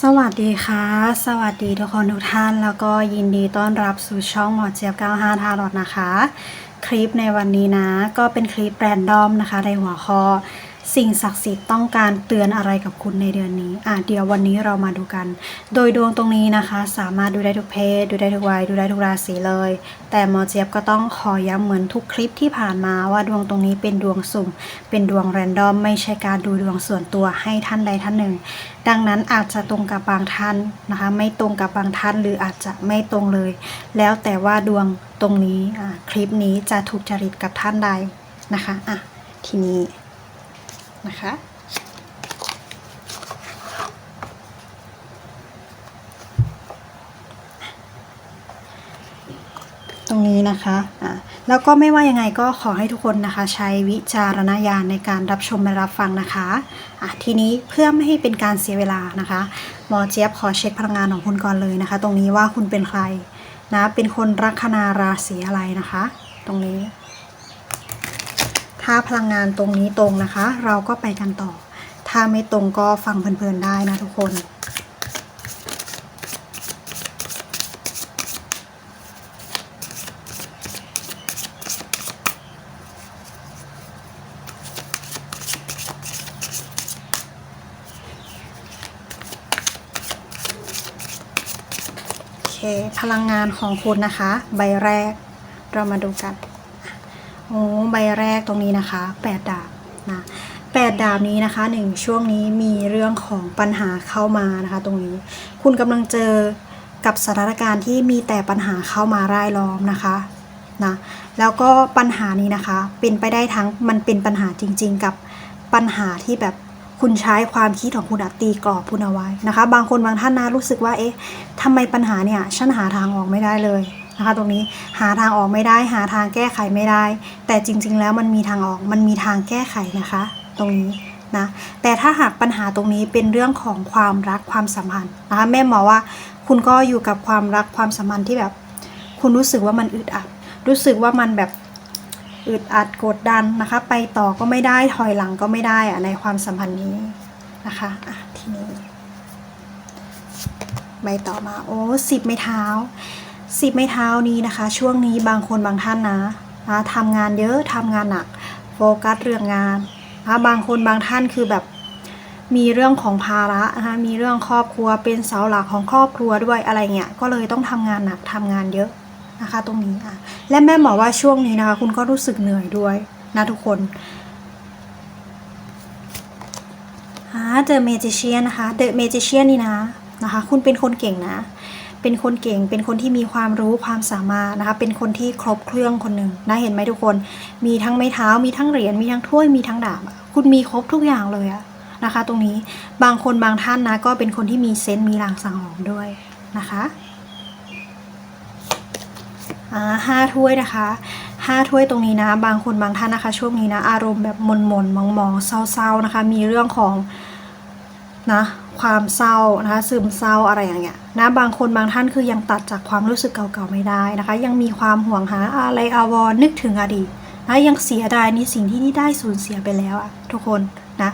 สวัสดีค่ะ สวัสดีทุกคนทุกท่าน แล้วก็ยินดีต้อนรับสู่ช่องหมอเจี๊ยบ 95 ทารอดนะคะ คลิปในวันนี้นะ ก็เป็นคลิปแรนดอมนะคะ ในหัวข้อ สิ่งศักดิ์สิทธิ์ต้องการเตือนอะไรกับคุณในเดือนนี้ อะเดี๋ยววันนี้เรามาดูกัน โดยดวงตรงนี้นะคะ สามารถดูได้ทุกเพศ ดูได้ทุกวัย ดูได้ทุกราศีเลย แต่หมอเจี๊ยบก็ต้องขอย้ำเหมือนทุกคลิปที่ผ่านมาว่าดวงตรงนี้เป็นดวงสุ่ม เป็นดวงแรนดอม ไม่ใช่การดูดวงส่วนตัวให้ท่านใดท่านหนึ่ง ดังนั้นอาจจะตรงกับบางท่านนะคะ ไม่ตรงกับบางท่านหรืออาจจะไม่ตรงเลย แล้วแต่ว่าดวงตรงนี้คลิปนี้จะถูกจริตกับท่านใดนะคะ อะ ทีนี้ นะคะ ตรงนี้นะคะอะแล้วก็ไม่ว่ายังไงก็ขอให้ทุกคนนะคะ ใช้วิจารณญาณในการรับชมและรับฟังนะคะอะทีนี้เพื่อไม่ให้เป็นการเสียเวลานะคะหมอเจี๊ยบขอเช็คพลังงานของคุณก่อนเลยนะคะ ตรงนี้ว่าคุณเป็นใครนะเป็นคนลัคนาราศีอะไรนะคะ ตรงนี้ ถ้าพลังงานตรงนี้ตรงนะคะ เราก็ไปกันต่อ ถ้าไม่ตรงก็ฟังเพลินๆได้นะทุกคนพลังงานของคุณนะคะ ใบแรกเรามาดูกัน โอ้ใบแรกตรงนี้นะคะแปดดาบนะแปดดาบนี้นะคะหนึ่งช่วงนี้มีเรื่องของปัญหาเข้ามานะคะ ตรงนี้คุณกำลังเจอกับสถานการณ์ที่มีแต่ปัญหาเข้ามาร่ายล้อมนะคะนะแล้วก็ปัญหานี้นะคะ เป็นไปได้ทั้งมันเป็นปัญหาจริง ๆ กับปัญหาที่แบบคุณใช้ความคิดของคุณตีกรอบคุณเอาไว้นะคะ บางคนบางท่านนะรู้สึกว่าเอ๊ะทำไมปัญหาเนี่ยฉันหาทางออกไม่ได้เลย นะคะตรงนี้หาทางออกไม่ได้ หาทางแก้ไขไม่ได้ แต่จริง ๆ แล้วมันมีทางออกมันมีทางแก้ไขนะคะ ตรงนี้นะแต่ถ้าหากปัญหาตรงนี้เป็นเรื่องของความรักความสัมพันธ์นะคะแม่หมอว่าคุณก็อยู่กับความรักความสัมพันธ์ที่แบบ คุณรู้สึกว่ามันอึดอัด รู้สึกว่ามันแบบอึดอัดกดดันนะคะ ไปต่อก็ไม่ได้ถอยหลังก็ไม่ได้อะในความสัมพันธ์นี้นะคะอะทีนี้ใบต่อมาโอ้สิบไม้เท้า สิบไม้เท้านี้นะคะ ช่วงนี้บางคนบางท่านนะนะทำงานเยอะทำงานหนัก โฟกัสเรื่องงานนะบางคนบางท่านคือแบบมีเรื่องของภาระนะคะมีเรื่องครอบครัวเป็นเสาหลักของครอบครัวด้วยอะไรเงี้ยก็เลยต้องทำงานหนักทำงานเยอะนะคะ ตรงนี้อะและแม่หมอว่าช่วงนี้นะคะ คุณก็รู้สึกเหนื่อยด้วยนะทุกคนอ่าเดอะเมจิเชียนนะคะเดอะเมจิเชียนนี่นะนะคะ คุณเป็นคนเก่งนะ เป็นคนเก่ง เป็นคนที่มีความรู้ความสามารถนะคะ เป็นคนที่ครบเครื่องคนหนึ่งนะเห็นไหมทุกคน มีทั้งไม้เท้า มีทั้งเหรียญ มีทั้งถ้วย มีทั้งดาบ คุณมีครบทุกอย่างเลยอะนะคะ ตรงนี้ บางคนบางท่านนะก็เป็นคนที่มีเซนต์มีลางสังหรณ์ด้วยนะคะอ่าห้าถ้วยนะคะห้าถ้วยตรงนี้นะ บางคนบางท่านนะคะ ช่วงนี้นะ อารมณ์แบบหมนๆมองๆเศร้าๆนะคะ มีเรื่องของ นะความเศร้านะคะซึมเศร้าอะไรอย่างเงี้ยนะบางคนบางท่านคือยังตัดจากความรู้สึกเก่าๆไม่ได้นะคะ ยังมีความห่วงหาอะไรอาวรนึกถึงอดีตนะยังเสียดายในสิ่งที่นี่ได้สูญเสียไปแล้วอะทุกคนนะ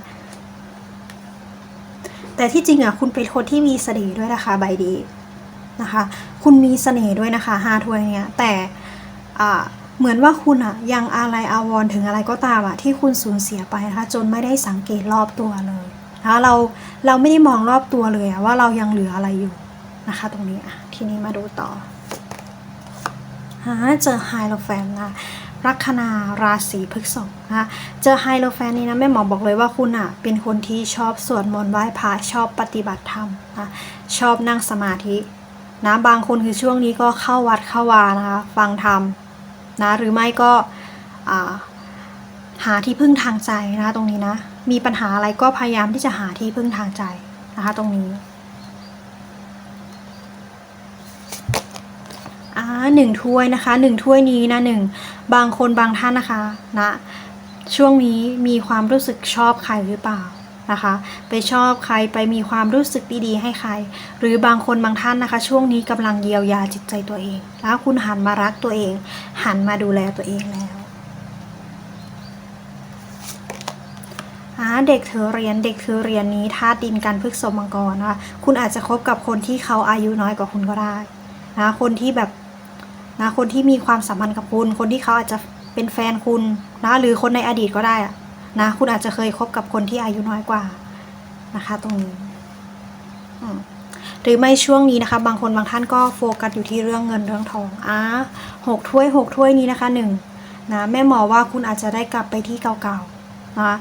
แต่ที่จริงอะคุณเป็นคนที่มีเสน่ห์ด้วยนะคะใบดีนะคะ คุณมีเสน่ห์ด้วยนะคะห้าถ้วยเนี่ยแต่อ่าเหมือนว่าคุณอะยังอะไรอาวรถึงอะไรก็ตามอะที่คุณสูญเสียไปนะคะจนไม่ได้สังเกตรอบตัวเลย นะคะเราเราไม่ได้มองรอบตัวเลยว่าเรายังเหลืออะไรอยู่นะคะ ตรงนี้อะทีนี้มาดูต่อหาเจอไฮโลแฟนนะลัคนาราศีพฤษภนะคะเจอไฮโลแฟนนี้นะแม่หมอบอกเลยว่าคุณอะเป็นคนที่ชอบสวดมนต์ไหว้พระชอบปฏิบัติธรรมนะชอบนั่งสมาธินะบางคนคือช่วงนี้ก็เข้าวัดเข้าวานะคะฟังธรรมนะหรือไม่ก็หาที่พึ่งทางใจนะตรงนี้นะ มีปัญหาอะไรก็พยายามที่จะหาที่พึ่งทางใจนะคะ ตรงนี้อ่าหนึ่งถ้วยนะคะหนึ่งถ้วยนี้นะหนึ่งบางคนบางท่านนะคะนะช่วงนี้มีความรู้สึกชอบใครหรือเปล่านะคะ ไปชอบใครไปมีความรู้สึกดีๆให้ใคร หรือบางคนบางท่านนะคะ ช่วงนี้กำลังเยียวยาจิตใจตัวเอง แล้วคุณหันมารักตัวเอง หันมาดูแลตัวเองแล้วอ่า เด็กถือเรียน เด็กถือเรียนนี้ธาตุดินกันพฤกษมังกรนะคะคุณอาจจะคบกับคนที่เขาอายุน้อยกว่าคุณก็ได้นะคนที่แบบนะคนที่มีความสัมพันธ์กับคุณ คนที่เขาอาจจะเป็นแฟนคุณนะหรือคนในอดีตก็ได้นะคุณอาจจะเคยคบกับคนที่อายุน้อยกว่านะคะ ตรงนี้หรือไม่ช่วงนี้นะคะ บางคนบางท่านก็โฟกัสอยู่ที่เรื่องเงินเรื่องทองอะหกถ้วยหกถ้วยนี้นะคะหนึ่งนะแม่หมอว่าคุณอาจจะได้กลับไปที่เก่าๆนะ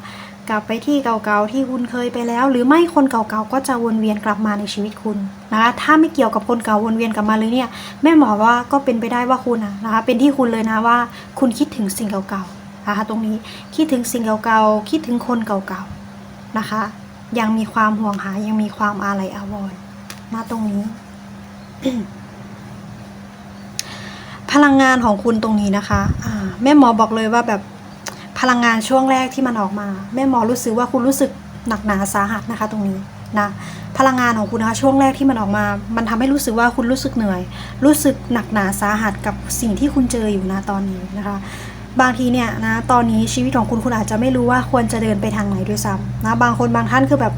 กลับไปที่เก่าๆที่คุณเคยไปแล้ว หรือไม่คนเก่าๆก็จะวนเวียนกลับมาในชีวิตคุณนะคะถ้าไม่เกี่ยวกับคนเก่าวนเวียนกลับมาเลยเนี่ยแม่หมอว่าก็เป็นไปได้ว่าคุณนะคะเป็นที่คุณเลยนะว่า คุณคิดถึงสิ่งเก่าๆนะคะตรงนี้คิดถึงสิ่งเก่าๆคิดถึงคนเก่าๆนะคะ ยังมีความห่วงหายังมีความอาลัยอาวรณ์มาตรงนี้พลังงานของคุณตรงนี้นะคะอ่าแม่หมอบอกเลยว่าแบบ พลังงานช่วงแรกที่มันออกมา แม่หมอรู้สึกว่าคุณรู้สึกหนักหนาสาหัสนะคะ ตรงนี้นะพลังงานของคุณนะคะช่วงแรกที่มันออกมา มันทำให้รู้สึกว่าคุณรู้สึกเหนื่อย รู้สึกหนักหนาสาหัสกับสิ่งที่คุณเจออยู่นะตอนนี้นะคะ บางทีเนี่ยนะตอนนี้ชีวิตของคุณคุณอาจจะไม่รู้ว่าควรจะเดินไปทางไหนด้วยซ้ำนะบางคนบางท่านคือแบบ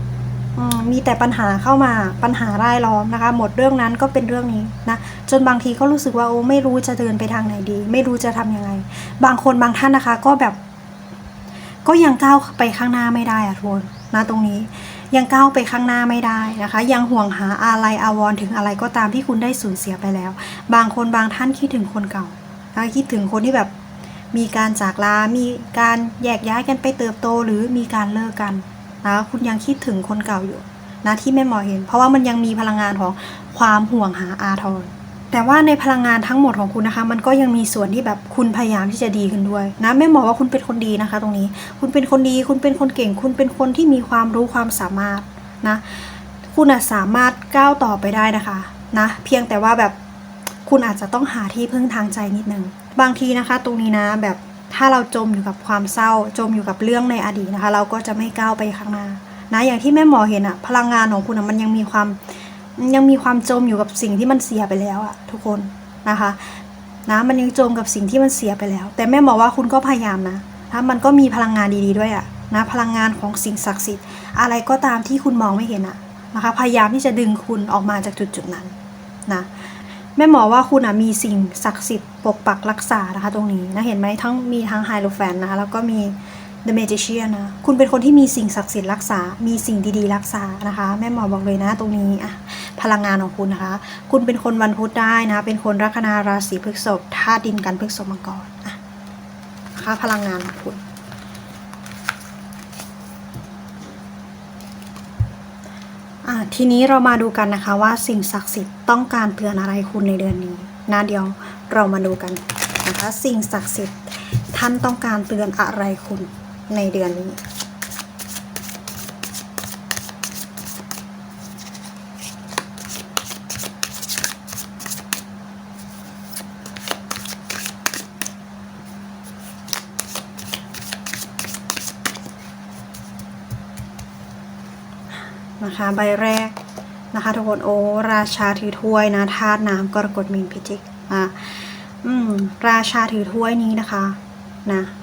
มมีแต่ปัญหาเข้ามาปัญหารายล้อมนะคะ หมดเรื่องนั้นก็เป็นเรื่องนี้นะจนบางทีก็รู้สึกว่าโอ้ไม่รู้จะเดินไปทางไหนดี ไม่รู้จะทำยังไง บางคนบางท่านนะคะ ก็แบบ ก็ยังก้าวไปข้างหน้าไม่ได้อะทุนนะตรงนี้ยังก้าวไปข้างหน้าไม่ได้นะคะ ยังห่วงหาอะไรอาวรถึงอะไรก็ตามที่คุณได้สูญเสียไปแล้ว บางคนบางท่านคิดถึงคนเก่าคะคิดถึงคนที่แบบมีการจากลา มีการแยกย้ายกันไปเติบโตหรือมีการเลิกกันนะคุณยังคิดถึงคนเก่าอยู่นะที่แม่หมอเห็น เพราะว่ามันยังมีพลังงานของความห่วงหาอาทร แต่ว่าในพลังงานทั้งหมดของคุณนะคะ มันก็ยังมีส่วนที่แบบคุณพยายามที่จะดีขึ้นด้วยนะแม่หมอว่าคุณเป็นคนดีนะคะ ตรงนี้คุณเป็นคนดีคุณเป็นคนเก่ง คุณเป็นคนที่มีความรู้ความสามารถนะคุณอะสามารถก้าวต่อไปได้นะคะนะเพียงแต่ว่าแบบคุณอาจจะต้องหาที่พึ่งทางใจนิดนึงบางทีนะคะ ตรงนี้นะแบบถ้าเราจมอยู่กับความเศร้า จมอยู่กับเรื่องในอดีตนะคะ เราก็จะไม่ก้าวไปข้างหน้านะอย่างที่แม่หมอเห็นอะพลังงานของคุณอะมันยังมีความ ยังมีความจมอยู่กับสิ่งที่มันเสียไปแล้วอะทุกคนนะคะนะมันยังจมกับสิ่งที่มันเสียไปแล้ว แต่แม่บอกว่าคุณก็พยายามนะถ้ามันก็มีพลังงานดีๆด้วยอะนะพลังงานของสิ่งศักดิ์สิทธิ์ อะไรก็ตามที่คุณมองไม่เห็นอะนะคะพยายามที่จะดึงคุณออกมาจากจุดๆนั้นนะแม่หมอว่าคุณอะมีสิ่งศักดิ์สิทธิ์ปกปักรักษานะคะ ตรงนี้นะเห็นไหมทั้งมีทั้งไฮโลแฟนนะคะแล้วก็มี The Magician นะ คุณเป็นคนที่มีสิ่งศักดิ์สิทธิ์รักษา มีสิ่งดีๆ รักษานะคะ แม่หมอบอกเลยนะ ตรงนี้อะพลังงานของคุณนะคะ คุณเป็นคนวันพุธได้นะ เป็นคนลัคนาราศีพฤษภธาตุดินกันพฤษภมังกรอะนะคะพลังงานของคุณทีนี้เรามาดูกันนะคะว่าสิ่งศักดิ์สิทธิ์ต้องการเตือนอะไรคุณในเดือนนี้นะเดี๋ยวเรามาดูกันนะคะ สิ่งศักดิ์สิทธิ์ท่านต้องการเตือนอะไรคุณ ในเดือนนี้ นะคะ ใบแรกนะคะทุกคนโอ้ราชาถือถ้วยนะธาตุน้ำกรกฎมีนพิจิกอะอืมราชาถือถ้วยนี้นะคะ นะอะ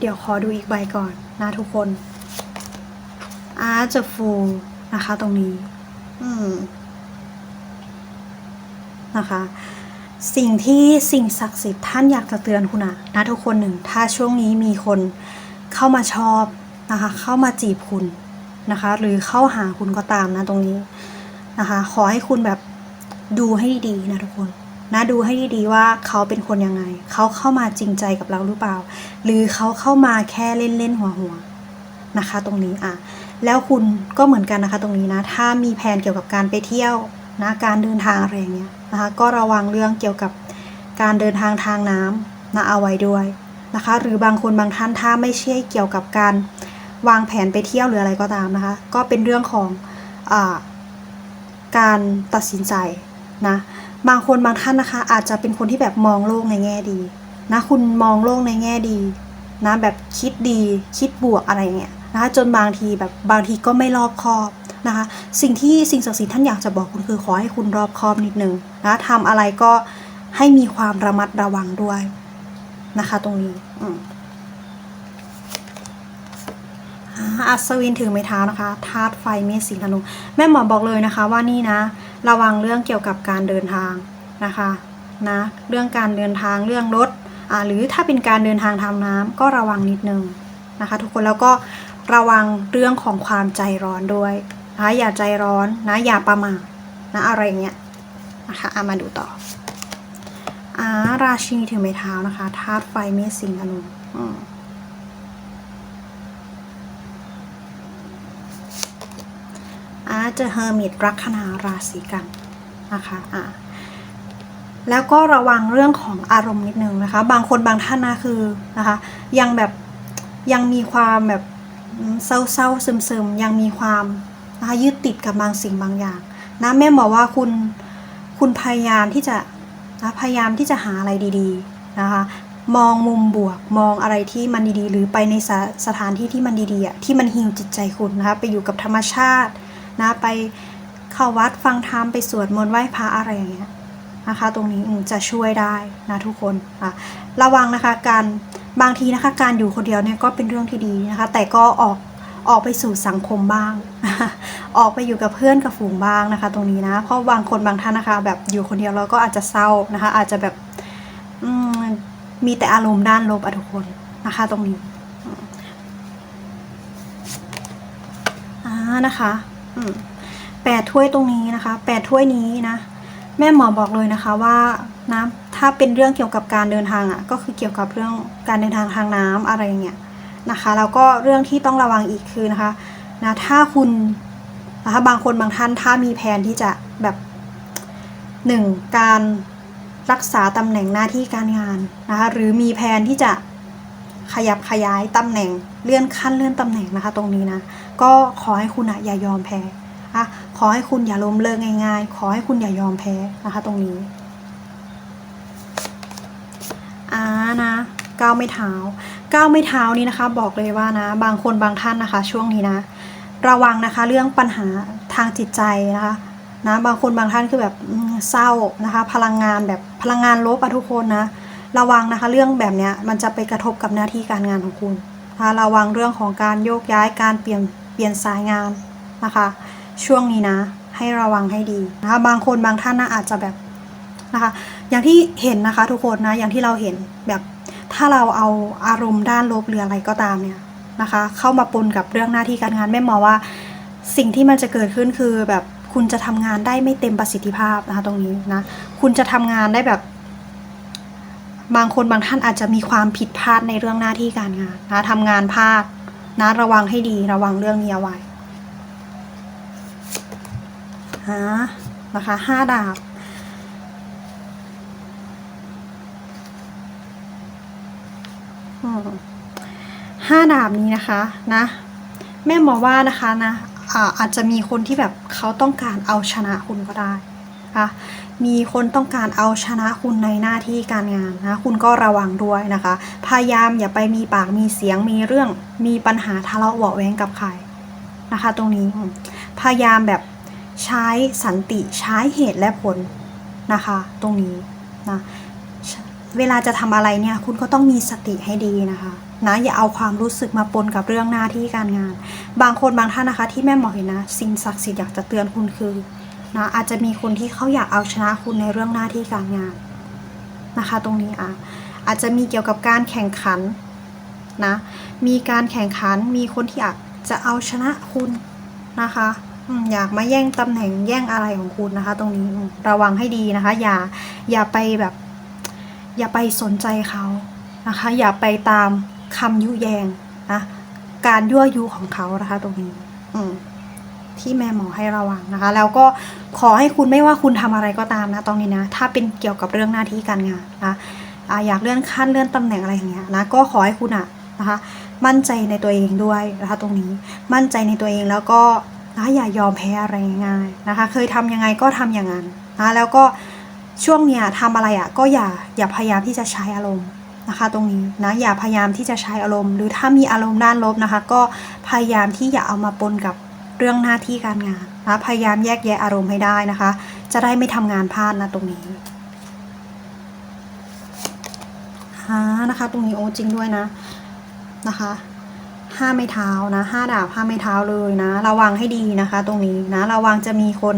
เดี๋ยวขอดูอีกใบก่อนนะทุกคนอาร์จะฟูนะคะตรงนี้ อืมนะคะ สิ่งที่สิ่งศักดิ์สิทธิ์ท่านอยากจะเตือนคุณนะนะทุกคนหนึ่ง ถ้าช่วงนี้มีคนเข้ามาชอบนะคะ เข้ามาจีบคุณนะคะ หรือเข้าหาคุณก็ตามนะตรงนี้นะคะ ขอให้คุณแบบดูให้ดีๆนะทุกคน นะดูให้ดีๆว่าเขาเป็นคนยังไง เขาเข้ามาจริงใจกับเราหรือเปล่า หรือเขาเข้ามาแค่เล่นๆหัวๆนะคะ ตรงนี้อะแล้วคุณก็เหมือนกันนะคะ ตรงนี้นะ ถ้ามีแผนเกี่ยวกับการไปเที่ยวนะการเดินทางอะไรอย่างเงี้ยนะคะ ก็ระวังเรื่องเกี่ยวกับการเดินทางทางน้ำนะเอาไว้ด้วยนะคะ หรือบางคนบางท่านถ้าไม่ใช่เกี่ยวกับการวางแผนไปเที่ยวหรืออะไรก็ตามนะคะ ก็เป็นเรื่องของอาการตัดสินใจนะ บางคนบางท่านนะคะ อาจจะเป็นคนที่แบบมองโลกในแง่ดี นะ คุณมองโลกในแง่ดี นะแบบคิดดี คิดบวกอะไรเงี้ยนะคะจนบางทีแบบบางทีก็ไม่รอบคอบนะคะ สิ่งที่สิ่งศักดิ์สิทธิ์ท่านอยากจะบอกคุณคือขอให้คุณรอบคอบนิดนึงนะทำอะไรก็ให้มีความระมัดระวังด้วยนะคะ ตรงนี้อัศวินถือไม้เท้านะคะธาตุไฟเมษสิงห์ธนูแม่หมอบอกเลยนะคะว่านี่นะ ระวังเรื่องเกี่ยวกับการเดินทางนะคะนะเรื่องการเดินทางเรื่องรถอ่าหรือถ้าเป็นการเดินทางทางน้ำก็ระวังนิดนึงนะคะ ทุกคนแล้วก็ระวังเรื่องของความใจร้อนด้วยนะคะอย่าใจร้อนนะอย่าประมาทนะอะไรเงี้ยนะคะเอามาดูต่ออาราชินีถือไม้เท้านะคะธาตุไฟเมษสิงห์ธนูอืม อาจจะเฮอร์มิตลัคนาราศีกันนะคะอ่าแล้วก็ระวังเรื่องของอารมณ์นิดนึงนะคะ บางคนบางท่านนะคือนะคะ ยังแบบยังมีความแบบเศร้าๆซึมๆ ยังมีความนะคะยึดติดกับบางสิ่งบางอย่างนะแม่บอกว่าคุณคุณพยายามที่จะนะพยายามที่จะหาอะไรดีๆนะคะมองมุมบวกมองอะไรที่มันดีๆ หรือไปในสสถานที่ที่มันดีๆที่มันฮิวจิตใจคุณนะคะไปอยู่กับธรรมชาติ นะไปเข้าวัดฟังธรรมไปสวดมนต์ไหว้พระอะไรอย่างเงี้ยนะคะ ตรงนี้จะช่วยได้นะทุกคนอะระวังนะคะการบางทีนะคะการอยู่คนเดียวเนี่ยก็เป็นเรื่องที่ดีนะคะ แต่ก็ออกออกไปสู่สังคมบ้าง ออกไปอยู่กับเพื่อนกับฝูงบ้างนะคะ ตรงนี้นะ เพราะบางคนบางท่านนะคะ แบบอยู่คนเดียวเราก็อาจจะเศร้านะคะ อาจจะแบบมมีแต่อารมณ์ด้านลบอะทุกคนนะคะ ตรงนี้อ่านะคะ แปดถ้วยตรงนี้นะคะแปดถ้วยนี้นะ แม่หมอบอกเลยนะคะว่านะถ้าเป็นเรื่องเกี่ยวกับการเดินทางอะ ก็คือเกี่ยวกับเรื่องการเดินทางทางน้ำอะไรอย่างเงี้ยนะคะแล้วก็เรื่องที่ต้องระวังอีกคือนะคะนะถ้าคุณนะคะบางคนบางท่านถ้ามีแผนที่จะแบบหนึ่งการรักษาตำแหน่งหน้าที่การงานนะคะหรือมีแผนที่จะ ขยับขยายตำแหน่งเลื่อนขั้นเลื่อนตำแหน่งนะคะ ตรงนี้นะ ก็ขอให้คุณอะอย่ายอมแพ้อะขอให้คุณอย่าล้มเลิกง่ายๆ ขอให้คุณอย่ายอมแพ้นะคะ ตรงนี้อ่านะก้าวไม่เท้าก้าวไม่เท้านี้นะคะ บอกเลยว่านะ บางคนบางท่านนะคะ ช่วงนี้นะ ระวังนะคะเรื่องปัญหาทางจิตใจนะคะนะบางคนบางท่านคือแบบเศร้านะคะ พลังงานแบบพลังงานลบอะทุกคนนะ ระวังนะคะ เรื่องแบบนี้มันจะไปกระทบกับหน้าที่การงานของคุณนะคะระวังเรื่องของการโยกย้ายการเปลี่ยนเปลี่ยนสายงานนะคะ ช่วงนี้นะ ให้ระวังให้ดีนะคะบางคนบางท่านนะอาจจะแบบนะคะ อย่างที่เห็นนะคะทุกคนนะอย่างที่เราเห็นแบบถ้าเราเอาอารมณ์ด้านลบหรืออะไรก็ตามเนี่ยนะคะ เข้ามาปนกับเรื่องหน้าที่การงานแม่หมอว่า สิ่งที่มันจะเกิดขึ้นคือแบบคุณจะทำงานได้ไม่เต็มประสิทธิภาพนะคะ ตรงนี้นะคุณจะทำงานได้แบบ บางคนบางท่านอาจจะมีความผิดพลาดในเรื่องหน้าที่การงานนะทำงานพลาดนะระวังให้ดีระวังเรื่องนี้เอาไว้ฮะนะคะห้าดาบห้าดาบนี้นะคะนะแม่หมอว่านะคะนะอาอาจจะมีคนที่แบบเขาต้องการเอาชนะคุณก็ได้ นะคะมีคนต้องการเอาชนะคุณในหน้าที่การงานนะคุณก็ระวังด้วยนะคะ พยายามอย่าไปมีปากมีเสียงมีเรื่องมีปัญหาทะเลาะเบาแว้งกับใครนะคะ ตรงนี้พยายามแบบใช้สันติใช้เหตุและผลนะคะ ตรงนี้นะเวลาจะทำอะไรเนี่ยคุณก็ต้องมีสติให้ดีนะคะนะอย่าเอาความรู้สึกมาปนกับเรื่องหน้าที่การงาน บางคนบางท่านนะคะ ที่แม่หมอเห็นนะ สิ่งศักดิ์สิทธิ์อยากจะเตือนคุณคือ นะอาจจะมีคนที่เขาอยากเอาชนะคุณในเรื่องหน้าที่การงานนะคะ ตรงนี้อะอาจจะมีเกี่ยวกับการแข่งขันนะมีการแข่งขันมีคนที่อยากจะเอาชนะคุณนะคะอยากมาแย่งตำแหน่งแย่งอะไรของคุณนะคะ ตรงนี้ระวังให้ดีนะคะ อย่าอย่าไปแบบ อย่าไปสนใจเขานะคะ อย่าไปตามคำยุแยงนะการยั่วยุของเขานะคะ ตรงนี้ อืม ที่แม่หมอให้ระวังนะคะ แล้วก็ขอให้คุณไม่ว่าคุณทำอะไรก็ตามนะตรงนี้นะ ถ้าเป็นเกี่ยวกับเรื่องหน้าที่การงานนะอ่าอยากเลื่อนขั้นเลื่อนตำแหน่งอะไรอย่างเงี้ยนะก็ขอให้คุณอะนะคะ มั่นใจในตัวเองด้วยนะคะ ตรงนี้มั่นใจในตัวเองแล้วก็นะอย่ายอมแพ้อะไรง่ายนะคะ เคยทำยังไงก็ทำอย่างนั้นนะแล้วก็ช่วงเนี้ยทำอะไรอะ่ะก็อย่าอย่าพยายามที่จะใช้อารมณ์นะคะ ตรงนี้นะอย่าพยายามที่จะใช้อารมณ์ หรือถ้ามีอารมณ์ด้านลบนะคะ ก็พยายามที่อย่าเอามาปนกับ เรื่องหน้าที่การงานนะพยายามแยกแยะอารมณ์ให้ได้นะคะ จะได้ไม่ทำงานพลาดนะตรงนี้ฮะนะคะ ตรงนี้โอ้จริงด้วยนะนะคะห้าไม้เท้านะห้าดาบห้าไม้เท้าเลยนะ ระวังให้ดีนะคะ ตรงนี้นะระวังจะมีคน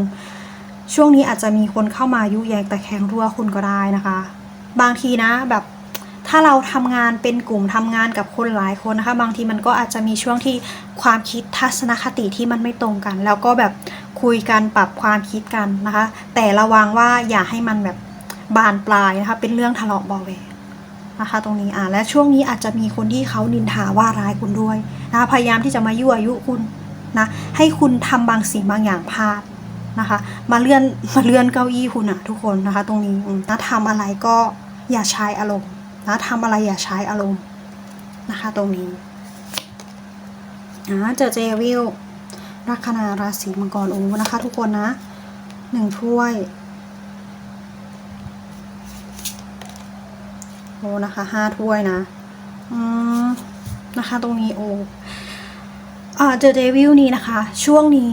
ช่วงนี้อาจจะมีคนเข้ามายุแยงแต่แข็งรั่วคุณก็ได้นะคะ บางทีนะแบบ ถ้าเราทำงานเป็นกลุ่มทำงานกับคนหลายคนนะคะ บางทีมันก็อาจจะมีช่วงที่ความคิดทัศนคติที่มันไม่ตรงกัน แล้วก็แบบคุยกันปรับความคิดกันนะคะ แต่ระวังว่าอย่าให้มันแบบบานปลายนะคะ เป็นเรื่องทะเลาะเบาะแวงนะคะ ตรงนี้อ่าและช่วงนี้อาจจะมีคนที่เขานินทาว่าร้ายคุณด้วยนะคะพยายามที่จะมายั่วยุคุณนะให้คุณทำบางสิ่งบางอย่างพลาดนะคะ มาเลื่อนมาเลื่อนเก้าอี้คุณอะทุกคนนะคะ ตรงนี้นะทำอะไรก็อย่าใช้อารมณ์ นะทำอะไรอย่าใช้อารมณ์นะคะตรงนี้อ่าเจอเจวิลลัคนาราศีมังกรโอ้นะคะ ทุกคนนะหนึ่งถ้วยโอ้นะคะห้าถ้วยนะอืมนะคะตรงนี้โอ้อเจอเดวิลนี้นะคะ ช่วงนี้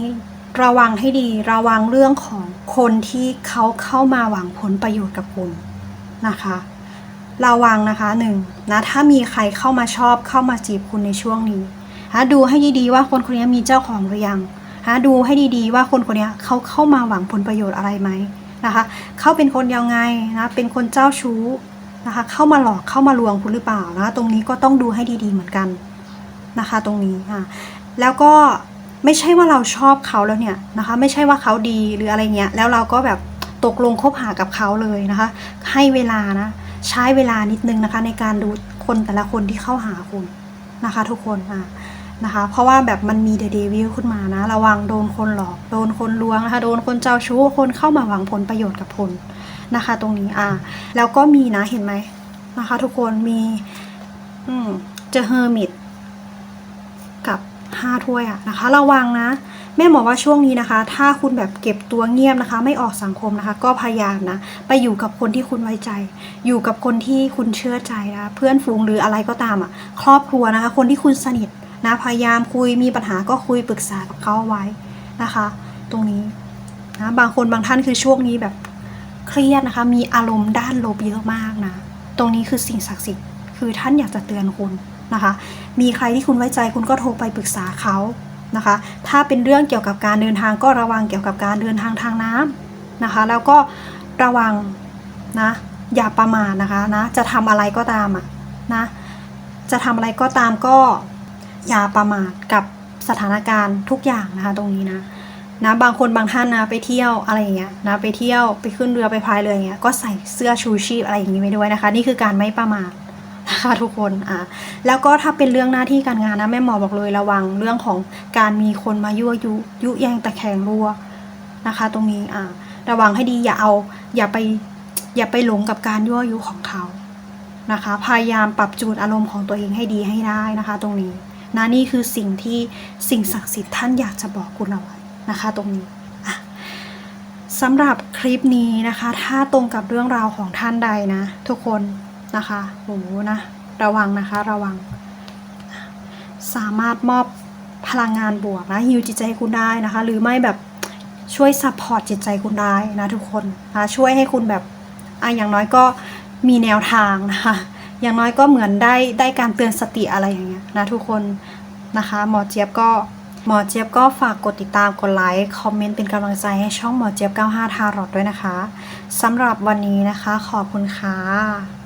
ระวังให้ดีระวังเรื่องของคนที่เขาเข้ามาหวังผลประโยชน์กับคุณนะคะ ระวังนะคะหนึ่งนะถ้ามีใครเข้ามาชอบเข้ามาจีบคุณในช่วงนี้นะดูให้ดีๆว่าคนคนนี้มีเจ้าของหรือยังนะดูให้ดีๆว่าคนคนนี้เขาเข้ามาหวังผลประโยชน์อะไรไหมนะคะเขาเป็นคนยังไงนะเป็นคนเจ้าชู้นะคะเข้ามาหลอกเข้ามาลวงคุณหรือเปล่านะตรงนี้ก็ต้องดูให้ดีๆเหมือนกันนะคะ ตรงนี้อะแล้วก็ไม่ใช่ว่าเราชอบเขาแล้วเนี่ยนะคะไม่ใช่ว่าเขาดีหรืออะไรเงี้ยแล้วเราก็แบบตกลงคบหากับเขาเลยนะคะ ให้เวลานะ ใช้เวลานิดนึงนะคะ ในการดูคนแต่ละคนที่เข้าหาคุณนะคะ ทุกคนอะนะคะ เพราะว่าแบบมันมีเดเดวิลขึ้นมานะ ระวังโดนคนหลอก โดนคนลวงนะคะ โดนคนเจ้าชู้ คนเข้ามาหวังผลประโยชน์กับคุณนะคะ ตรงนี้อะแล้วก็มีนะเห็นไหมนะคะ ทุกคนมีอืมเจอเฮอร์มิตกับห้าถ้วยอะนะคะ ระวังนะ แม่หมอว่าช่วงนี้นะคะ ถ้าคุณแบบเก็บตัวเงียบนะคะ ไม่ออกสังคมนะคะ ก็พยายามนะ ไปอยู่กับคนที่คุณไว้ใจ อยู่กับคนที่คุณเชื่อใจนะเพื่อนฝูงหรืออะไรก็ตามอะครอบครัวนะคะ คนที่คุณสนิทนะพยายามคุยมีปัญหาก็คุยปรึกษากับเขาเอาไว้นะคะ ตรงนี้นะบางคนบางท่านคือช่วงนี้แบบเครียดนะคะ มีอารมณ์ด้านลบเยอะมากนะ ตรงนี้คือสิ่งศักดิ์สิทธิ์คือท่านอยากจะเตือนคุณนะคะ มีใครที่คุณไว้ใจคุณก็โทรไปปรึกษาเขา นะคะ ถ้าเป็นเรื่องเกี่ยวกับการเดินทางก็ระวังเกี่ยวกับการเดินทางทางน้ำนะคะ แล้วก็ระวังนะอย่าประมาทนะคะนะจะทำอะไรก็ตามอะนะจะทำอะไรก็ตามก็อย่าประมาทกับสถานการณ์ทุกอย่างนะคะตรงนี้นะนะบางคนบางท่านนะไปเที่ยวอะไรอย่างเงี้ยนะไปเที่ยวไปขึ้นเรือไปพายเรืออย่างเงี้ยก็ใส่เสื้อชูชีพอะไรอย่างงี้ไว้ด้วยนะคะ นี่คือการไม่ประมาท นะคะทุกคนอะแล้วก็ถ้าเป็นเรื่องหน้าที่การงานนะแม่หมอบอกเลยระวังเรื่องของการมีคนมายั่วยุยุแยงตะแคงรั่วนะคะ ตรงนี้อะระวังให้ดีอย่าเอา อย่าไปอย่าไปหลงกับการยั่วยุของเขานะคะ พยายามปรับจูนอารมณ์ของตัวเองให้ดีให้ได้นะคะ ตรงนี้นะนี่คือสิ่งที่สิ่งศักดิ์สิทธิ์ท่านอยากจะบอกคุณเอาไว้นะคะ ตรงนี้สำหรับคลิปนี้นะคะ ถ้าตรงกับเรื่องราวของท่านใดนะ ทุกคน นะคะโหนะ ระวังนะคะ ระวัง สามารถมอบพลังงานบวกนะฮิวจิตใจคุณได้นะคะ หรือไม่แบบช่วยซัพพอร์ตจิตใจคุณได้นะทุกคนนะช่วยให้คุณแบบอะอย่างน้อยก็มีแนวทางนะคะ อย่างน้อยก็เหมือนได้ได้การเตือนสติอะไรอย่างเงี้ยนะทุกคนนะคะ หมอเจี๊ยบก็หมอเจี๊ยบก็ฝากกดติดตามกดไลค์คอมเมนต์เป็นกำลังใจให้ช่องหมอเจี๊ยบ95ทารอดด้วยนะคะสำหรับวันนี้นะคะขอบคุณค่ะ